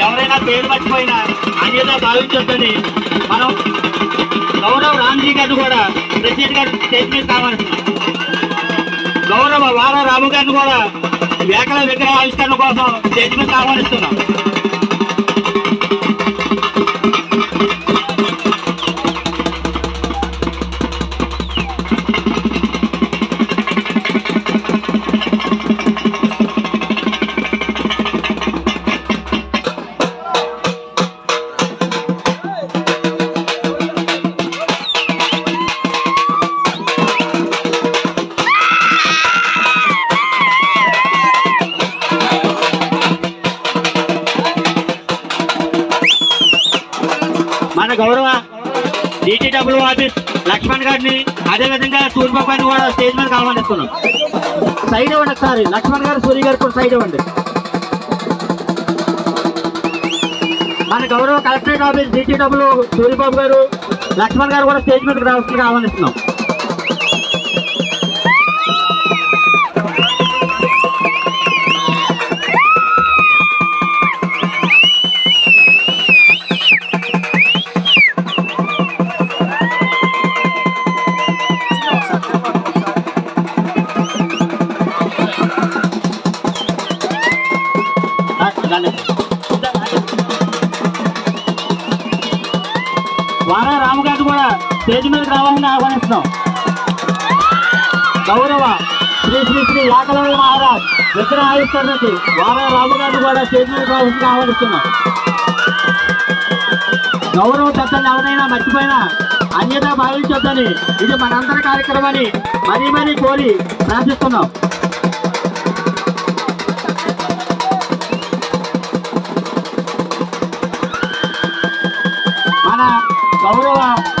ఎవరైనా పేరు మర్చిపోయినా అన్యత భావించొద్దని మనం గౌరవ్ రామ్జీ గారిని కూడా ప్రెసిడెంట్ గారు స్టేజ్ మీద గౌరవ వార రాము గారిని కూడా వేకల విగ్రహ ఆవిష్కరణ కోసం స్టేజ్ ఆహ్వానిస్తున్నాం మన గౌరవ. డీటీడబ్ల్యూ ఆఫీస్ లక్ష్మణ్ గారిని అదేవిధంగా సూర్యబాబు గారిని కూడా స్టేజ్ మీద ఆహ్వానిస్తున్నాం. సైడ్ ఇవ్వండి ఒకసారి. లక్ష్మణ్ గారు సూర్య గారు కూడా సైడ్ ఇవ్వండి. మన గౌరవ కలెక్టరేట్ ఆఫీస్ డీటీడబ్ల్యూ సూర్యబాబు గారు లక్ష్మణ్ గారు కూడా స్టేజ్ మీదకి రావాల్సిందిగా ఆహ్వానిస్తున్నాం. వారా రాము గారిని కూడా స్టేజ్ మీదకి రావాలని ఆహ్వానిస్తున్నాం. గౌరవ శ్రీ శ్రీ శ్రీ యాకలవి మహారాజ్ విగ్రహ ఆవిష్కరణకి వారా రాము గారిని కూడా స్టేజ్ మీదకి రావాలని ఆహ్వానిస్తున్నాం. గౌరవ పెద్దలు ఎవరైనా మర్చిపోయినా అన్యత భావించొద్దని ఇది మనందరి కార్యక్రమాన్ని మరీ మరీ కోరి ప్రార్థిస్తున్నాం. 找不着了。